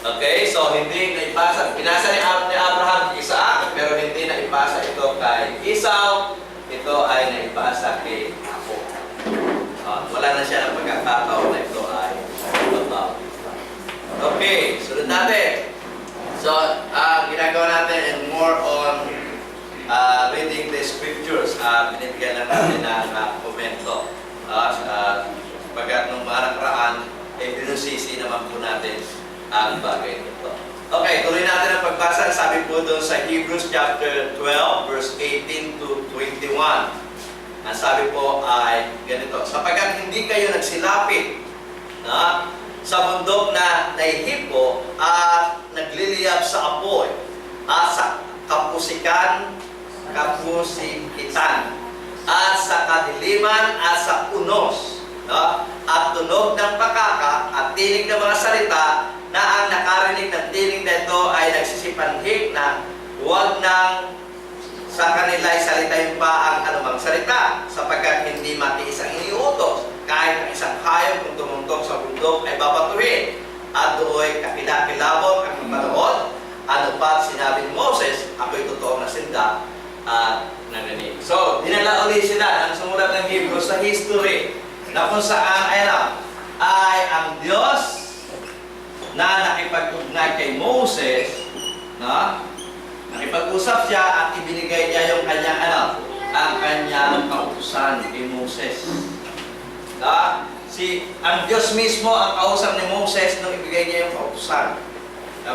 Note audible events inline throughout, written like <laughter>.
Okay, so hindi na ipasa. Pinasa ni, Ab- ni Abraham kay Isaac, pero hindi na ipasa ito kay Esau. Ito ay naipasa kay Ako. Ah, wala na siya ng pagkakataon na ito ay totoo. Okay, sunod natin. So, ah ginagawa natin and more on ah, reading the scriptures. Ah, binibigyan lang natin ng uh, komento. Ah, uh, pagkat nung mga nakaraan, eh, binusisi naman po ang bagay nito. Okay, tuloy natin ang pagbasa. Sabi po doon sa Hebrews chapter 12, verse 18 to 21. Ang sabi po ay ganito, sapagkat hindi kayo nagsilapit na, sa bundok na naihipo at nagliliyab sa apoy at sa kapusikan, kapusikitan at sa kadiliman at sa unos no? at tunog ng pakaka at tinig ng mga salita na ang nakarinig ng tinig na ito ay nagsisipanhik na huwag nang sa kanila ay pa ang anumang salita sapagkat hindi matiis ang iniutos. Kahit ang isang hayop kung tumungtong sa bundok ay babatuhin. At do'y kakilakilabot ang manood ano pa sinabi ni Moses ako'y totoong nasinda at nananig so dinala ulit sila ang sumulat ng Hebrews sa history na kung saan ay, ay ang Diyos na nakipag-ugnay kay Moses na Nakipag-usap siya at ibinigay niya yung kanyang ano, ang kanyang kautusan kay Moses. Da? Si, ang Diyos mismo ang kausap ni Moses nung ibigay niya yung kautusan.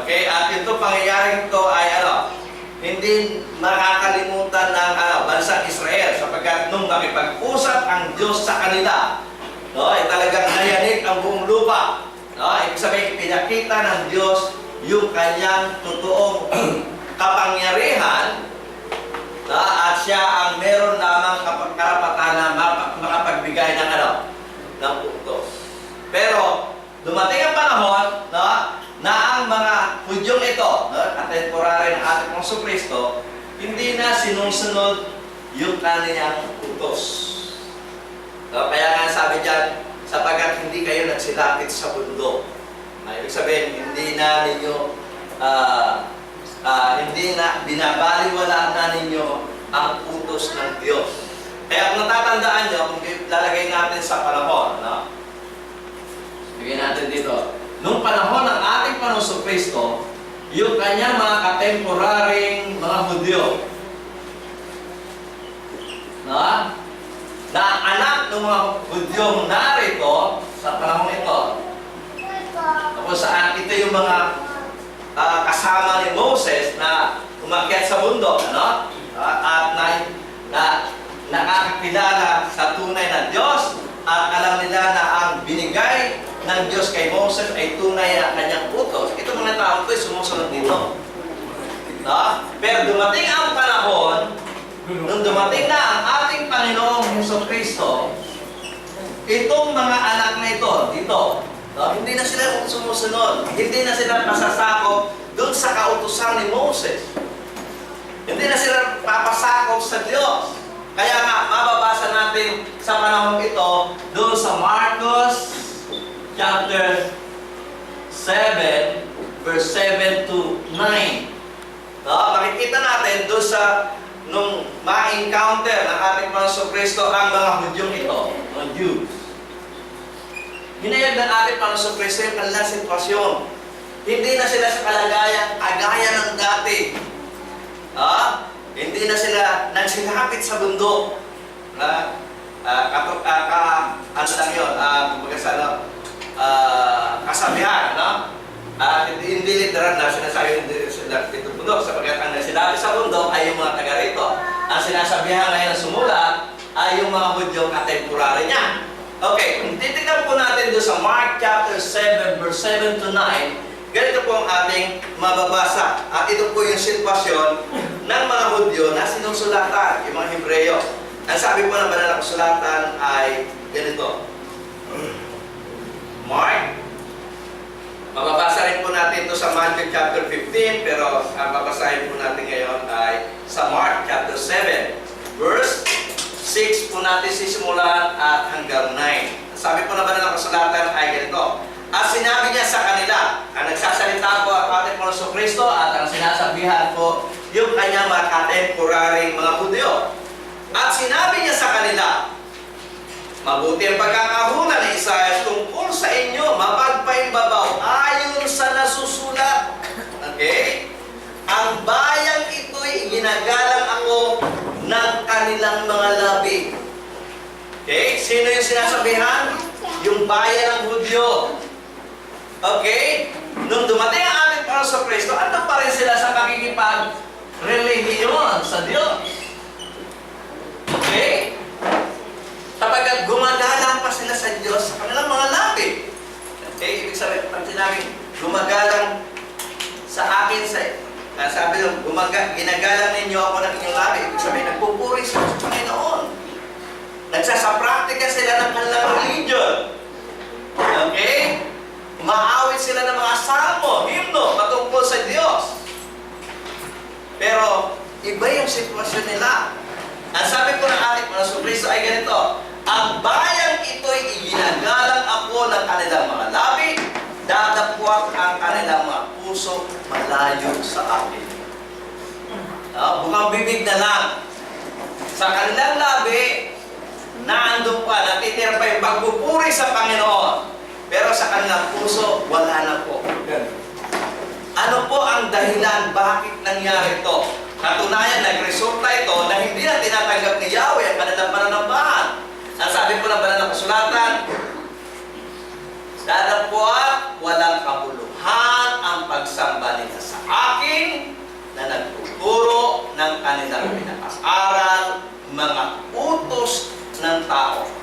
Okay? At ito, pangyayaring ito ay ano, hindi makakalimutan ng ano, bansang Israel sapagkat nung nakipag-usap ang Diyos sa kanila, no, ay talagang nayanig ang buong lupa. No, ibig sabihin, pinakita ng Diyos yung kanyang totoong <clears throat> kapangyarihan na at siya ang meron lamang karapatan na makapagbigay ng ano ng utos. Pero dumating ang panahon no, na ang mga Hudyong ito, no, contemporary ng ating Panginoon Kristo, hindi na sinusunod yung kanilang utos. No, kaya nga sabi diyan, sapagkat hindi kayo nagsilapit sa bundok. Na ibig sabihin, hindi na ninyo ah, ah, hindi na binabaliwala na ninyo ang utos ng Diyos. Kaya kung natatandaan nyo, kung lalagay natin sa panahon, no? Bigyan natin dito. Nung panahon ng ating Panginoon Kristo, yung kanyang mga katemporaring mga Hudyo, no? na anak ng mga Hudyong narito sa panahon ito, kung saan ito yung mga ah, kasama ni Moses na umakyat sa bundok, ano? Ah, at na, na nakakakilala sa tunay na Diyos at alam nila na ang binigay ng Diyos kay Moses ay tunay na kanyang utos. Ito mga tao ko sumusunod dito. No? Pero dumating ang panahon, nung dumating na ang ating Panginoong Heso Kristo, itong mga anak na ito, dito, no? hindi na sila sumusunod. Hindi na sila masasakop doon sa kautusan ni Moses. Hindi na sila papasakop sa Diyos. Kaya nga, mababasa natin sa panahon ito, doon sa Marcos chapter 7, verse 7 to 9. No, makikita natin doon sa nung ma-encounter ng ating Panginoon Kristo ang mga Hudyong ito, mga Jews. Hinayag ng ating Panginoon Kristo yung kanilang sitwasyon. Hindi na sila sa kalagayan kagaya ng dati. Ah, hindi na sila nagsilapit sa bundok. Na, ah, kato, ah, ka, ano lang yun, ah, kumbaga sa ano, ah, kasabihan, no? Ah, hindi, hindi literal na sinasabi hindi sila dito bundok sapagkat ang sinabi sa bundok ay yung mga taga rito. Ang sinasabihan ngayon na sumulat ay yung mga Hudyong katemporary niya. Okay, titignan po natin doon sa Mark chapter 7 verse 7 to 9, ganito po ang ating mababasa. At ito po yung sitwasyon ng mga Hudyo na sinusulatan, yung mga Hebreyo. Ang sabi po ng banal na kasulatan ay ganito. Mark Mababasa rin po natin ito sa Matthew chapter 15, pero ang babasahin po natin ngayon ay sa Mark chapter 7, verse 6 po natin sisimulan at hanggang 9. Sabi po naman ng kasulatan ay ganito, At sinabi niya sa kanila, ang nagsasalita Kristo at ang sinasabihan ko yung kanyang mga katemporaring mga Hudyo. At sinabi niya sa kanila, Mabuti ang pagkakahuna ni Isaiah tungkol sa inyo, mapagpaimbabaw, ayon sa nasusulat. Okay? Ang bayang ito'y ginagalang ako ng kanilang mga labi. Okay? Sino yung sinasabihan? Yung bayan ng Hudyo. Okay? Nung dumating ang ating Panginoon Kristo, ano pa rin sila sa pakikipag-relihiyon sa Diyos? Okay? Kapag gumagalang pa sila sa Diyos sa kanilang mga labi. Okay? Ibig sabihin, pag sinabi, gumagalang sa akin, sa, ah, sabi nyo, gumaga, ginagalang ninyo ako ng inyong labi. Ibig sabihin, nagpupuri sa Panginoon. Nagsasapraktika sila ng kanilang religion. Okay? Maawit sila ng mga salmo, himno, patungkol sa Diyos. Pero, iba yung sitwasyon nila. Ang sabi ko ng ating mga Kristo ay ganito, ang bayang ito'y iginagalang ako ng kanilang mga labi, dadapuak ang kanilang mga puso malayo sa akin. Uh, bukang bibig na lang. Sa kanilang labi, naandun pa, natitira pa yung pagpupuri sa Panginoon. Pero sa kanilang puso, wala na po. Ano po ang dahilan bakit nangyari ito? Katunayan, nagresulta ito na hindi na tinatanggap ni Yahweh ang kanilang pananambahan. Ang sabi po ng banal na kasulatan, Dadapuat, walang kabuluhan ang pagsamba nila sa akin na nagtuturo ng kanilang pinag-aral, mga utos ng tao.